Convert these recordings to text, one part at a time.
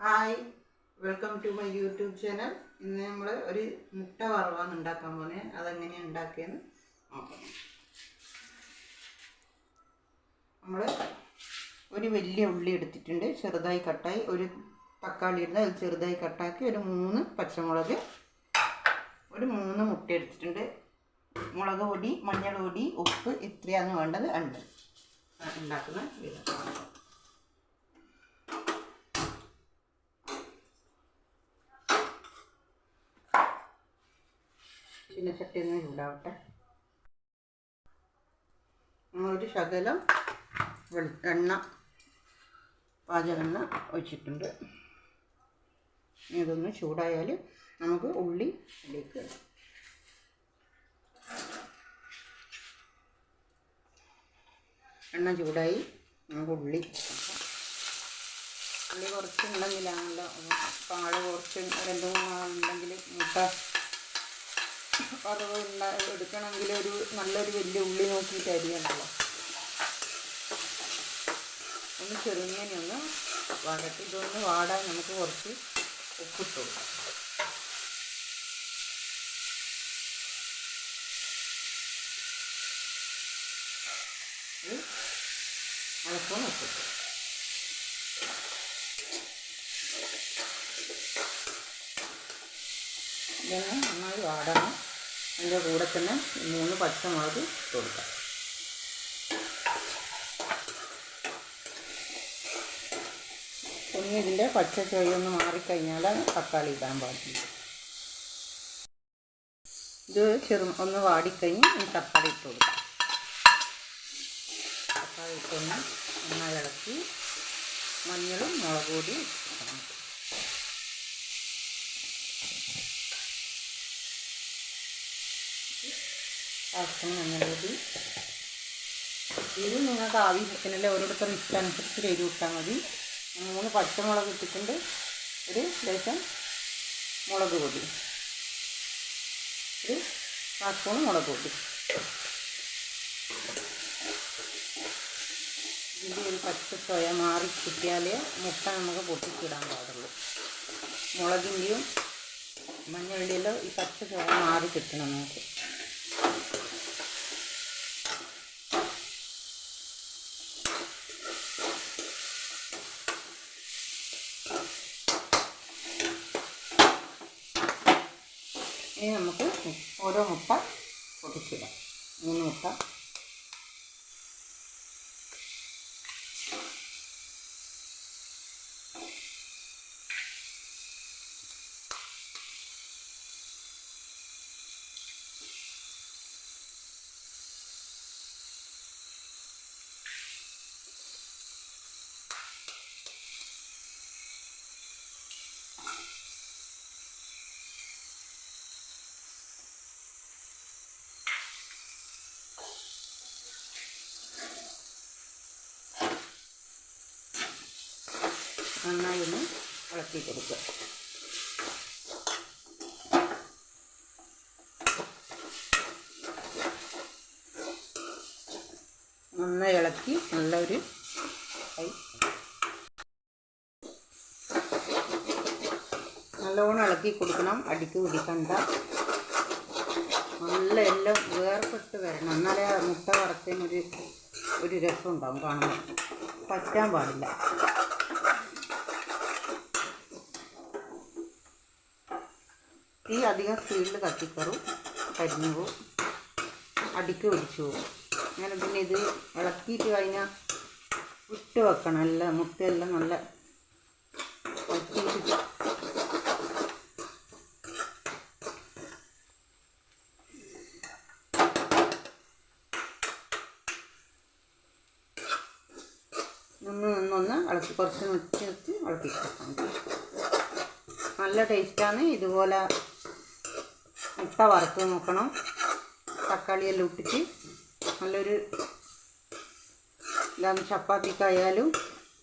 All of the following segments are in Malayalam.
Hi welcome to my YouTube channel ഇന്ന് നമ്മൾ ഒരു മുട്ട വറവാണ് ഉണ്ടാക്കാൻ പോകുന്നത് അതെങ്ങനെയാണ് ഉണ്ടാക്കിയെന്ന് നോക്കാം. നമ്മൾ ഒരു വലിയ ഉള്ളി എടുത്തിട്ടുണ്ട്. ചെറുതായി കട്ടായി. ഒരു തക്കാളി ഇരുന്ന് അത് ചെറുതായി കട്ടാക്കി ഒരു മൂന്ന് പച്ചമുളക് ഒരു മൂന്ന് മുട്ട എടുത്തിട്ടുണ്ട്. മുളക് പൊടി മഞ്ഞൾ പൊടി ഉപ്പ് ഇത്രയാണ് വേണ്ടത്. ഉണ്ട് ഉണ്ടാക്കുന്ന വിധം പിന്നെ ചട്ടി ഒന്ന് ചൂടാവട്ടെ നമ്മളൊരു ശകലം വെളി എണ്ണ പാചകെണ്ണ ഒഴിച്ചിട്ടുണ്ട്. ഇതൊന്ന് ചൂടായാൽ നമുക്ക് ഉള്ളി ഇതിലേക്ക് എണ്ണ ചൂടായി നമുക്ക് ഉള്ളി ഉള്ളി കുറച്ച് ഉണ്ടെങ്കിലാണല്ലോ. പാഴ കുറച്ച് രണ്ട് മൂന്നാളുണ്ടെങ്കിൽ മുട്ട വറവ് ഉണ്ടാ എടുക്കണമെങ്കിൽ ഒരു നല്ലൊരു വലിയ ഉള്ളി നോക്കിയിട്ട് അരിയണല്ലോ ഒന്ന് ചെറുങ്ങനെ ഒന്ന് വഴട്ടി ഇതൊന്ന് വാടാൻ നമുക്ക് കുറച്ച് ഉപ്പിട്ട് കൊടുക്കാം. അരസ്പൂൺ ഉപ്പിട്ട് ഇതൊന്ന് നന്നായി വാടണം. അതിന്റെ കൂടെ തന്നെ മൂന്ന് പച്ചമുളക് ഇട്ട് കൊടുക്കാം. ഇനി ഇതിന്റെ പച്ച ചൊയ്യൊന്ന് മാറിക്കഴിഞ്ഞാൽ തക്കാളി ഇടാൻ പാടില്ല. ഇത് ചെറു ഒന്ന് വാടിക്കഴിഞ്ഞ് ഇനി തക്കാളി ഇട്ട് കൊടുക്കാം. തക്കാളി ഇട്ടൊന്ന് നന്നായി ഇളക്കി മഞ്ഞളും മുളക് പൊടി ഇടണം. ആവശ്യത്തിന് മഞ്ഞൾപ്പൊടി ഇത് നിങ്ങൾക്ക് ആവശ്യത്തിനല്ലേ ഓരോരുത്തർ ഇഷ്ടമനുസരിച്ച് എരിവ് വിട്ടാൽ മതി. മൂന്ന് പച്ചമുളക് ഇട്ടിട്ടുണ്ട്. ഒരു ലേശം മുളക് പൊടി. ഒരു കാസ്പൂൺ മുളക് പൊടി. ഇതിന്റെ ഒരു പച്ച സ്വയം മാറി കിട്ടിയാലേ മുട്ട നമുക്ക് പൊട്ടിച്ചിടാൻ പാടുള്ളൂ. മുളകിന്റെയും മഞ്ഞളുടെയെല്ലാം ഈ പച്ച സ്വയം മാറി കിട്ടണം നമുക്ക്. ഇനി നമുക്ക് ഓരോ മുട്ട പൊട്ടിച്ചിടാം മൂന്ന് മുട്ട. നന്നായി ഒന്ന് ഇളക്കി കൊടുക്കുക. നന്നായി ഇളക്കി നല്ലൊരു നല്ലോണം ഇളക്കി കൊടുക്കണം. അടിക്ക് പിടിക്കണ്ട. നല്ല എല്ലാം വേർപെട്ട് വരണം. എന്നാലേ മുട്ട വറുത്തതിനൊരു ഒരു രസം ഉണ്ടാവും കാണുമ്പോൾ. പറ്റാൻ പാടില്ല. തീ അധികം സ്പീഡിൽ കത്തിക്കറും കരിഞ്ഞു പോവും അടിക്ക് പിടിച്ചു പോകും. അങ്ങനെ പിന്നെ ഇത് ഇളക്കിയിട്ട് കഴിഞ്ഞാൽ വിട്ട് വെക്കണം. എല്ലാം മുട്ടയെല്ലാം നല്ല വറ്റിയിട്ട് ഒന്ന് നിന്നൊന്ന് ഇളക്കി കുറച്ച് നിർത്തി നിർത്തി ഇളക്കി നല്ല ടേസ്റ്റാണ് ഇതുപോലെ മുട്ട വറുത്ത് നോക്കണം. തക്കാളിയെല്ലാം ഇട്ടിട്ട് നല്ലൊരു ഇതാണ് ചപ്പാത്തിക്കായാലും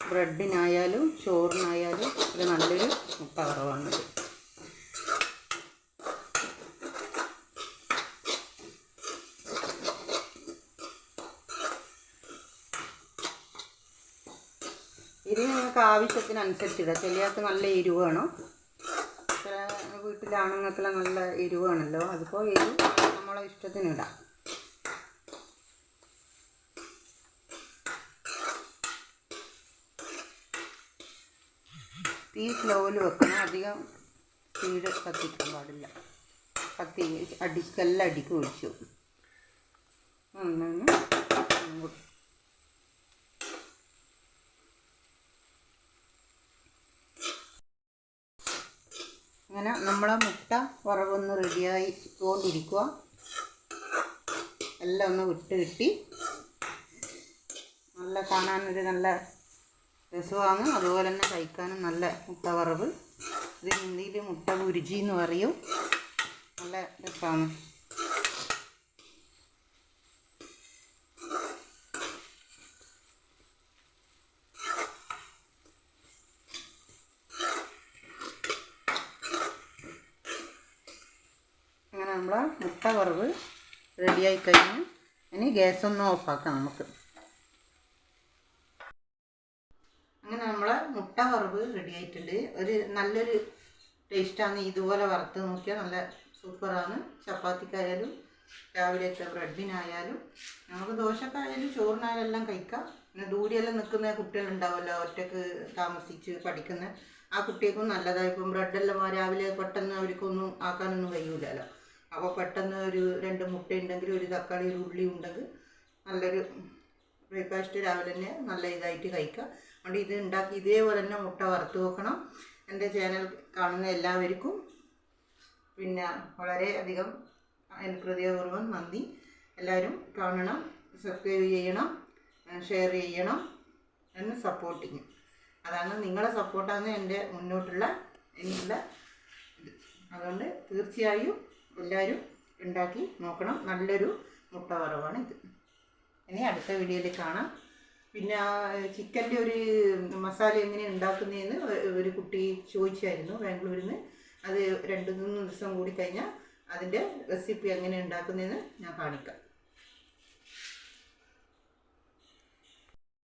ബ്രെഡിനായാലും ചോറിനായാലും ഇത് നല്ലൊരു മുട്ട വറവാണിത് ഇത്. നിങ്ങൾക്ക് ആവശ്യത്തിനനുസരിച്ചിടാം. ചെളിയാക്ക് നല്ല എരിവ് വേണം. വീട്ടിലെ ആണുങ്ങൾക്കെല്ലാം നല്ല എരിവാണല്ലോ അതിപ്പോൾ എരിവ് നമ്മളെ ഇഷ്ടത്തിന് ഇടാം. തീ സ്ലോയിൽ വെക്കണം അധികം തീട് കത്തിക്കാൻ പാടില്ല. കത്തി അടിക്കെല്ലാം അടിക്ക് ഒഴിച്ചു ഒന്നൊന്ന് അങ്ങോട്ട് അങ്ങനെ നമ്മളെ മുട്ട വറവൊന്ന് റെഡിയായി കൊണ്ടിരിക്കുക എല്ലാം ഒന്ന് വിട്ട് കിട്ടി. നല്ല കാണാനൊരു നല്ല രസമാണ്. അതുപോലെ തന്നെ കഴിക്കാനും നല്ല മുട്ട വറവ്. ഇത് ഹിന്ദിയിൽ മുട്ട ഗുരുജി എന്ന് പറയും. നല്ല രസമാണ് അങ്ങനെ നമ്മളെ മുട്ട വറവ് റെഡിയായി കഴിഞ്ഞ്. ഇനി ഗ്യാസ് ഒന്ന് ഓഫാക്കാം നമുക്ക്. അങ്ങനെ നമ്മളെ മുട്ട വറവ് റെഡി ആയിട്ടുണ്ട് ഒരു നല്ലൊരു ടേസ്റ്റാണ് ഇതുപോലെ വറുത്ത് നോക്കിയാൽ നല്ല സൂപ്പറാണ്. ചപ്പാത്തിക്കായാലും രാവിലത്തെ ബ്രെഡിനായാലും. നമുക്ക് ദോശക്കായാലും ചോറിനായാലും എല്ലാം കഴിക്കാം. പിന്നെ ദൂരെയെല്ലാം നിൽക്കുന്ന കുട്ടികളുണ്ടാവുമല്ലോ ഒറ്റയ്ക്ക് താമസിച്ച് പഠിക്കുന്ന. ആ കുട്ടികൾക്കും നല്ലതായി ഇപ്പം ബ്രെഡെല്ലാം രാവിലെ പെട്ടെന്ന് അവർക്കൊന്നും ആക്കാനൊന്നും കഴിയൂലല്ലോ. അപ്പോൾ പെട്ടെന്ന് ഒരു രണ്ട് മുട്ട ഉണ്ടെങ്കിൽ ഒരു തക്കാളി ഒരു ഉള്ളി ഉണ്ടെങ്കിൽ നല്ലൊരു ബ്രേക്ക്ഫാസ്റ്റ് രാവിലെ തന്നെ നല്ല ഇതായിട്ട് കഴിക്കാം. അതുകൊണ്ട് ഇത് ഉണ്ടാക്കി ഇതേപോലെ തന്നെ മുട്ട വറുത്ത് വെക്കണം. എന്റെ ചാനൽ കാണുന്ന എല്ലാവർക്കും പിന്നെ വളരെ അധികം എനിക്ക് ഹൃദയപൂർവം നന്ദി. എല്ലാവരും കാണണം സബ്സ്ക്രൈബ് ചെയ്യണം ഷെയർ ചെയ്യണം എന്ന് സപ്പോർട്ടിങ് അതാണ് നിങ്ങളെ സപ്പോർട്ടാണ് എന്റെ മുന്നോട്ടുള്ള എനിക്കുള്ള ഇത്. അതുകൊണ്ട് തീർച്ചയായും എല്ലാവരും ഉണ്ടാക്കി നോക്കണം. നല്ലൊരു മുട്ട വറവാണ് ഇത്. ഇനി അടുത്ത വീഡിയോയിൽ കാണാം. പിന്നെ ചിക്കന്റെ ഒരു മസാല എങ്ങനെ ഉണ്ടാക്കുന്നതെന്ന് ഒരു കുട്ടി ചോദിച്ചായിരുന്നു ബാംഗ്ലൂരിൽ നിന്ന് അത് രണ്ട് മൂന്ന് ദിവസം കൂടി കഴിഞ്ഞാൽ അതിന്റെ റെസിപ്പി എങ്ങനെ ഉണ്ടാക്കുന്നതെന്ന് ഞാൻ കാണിക്കാം.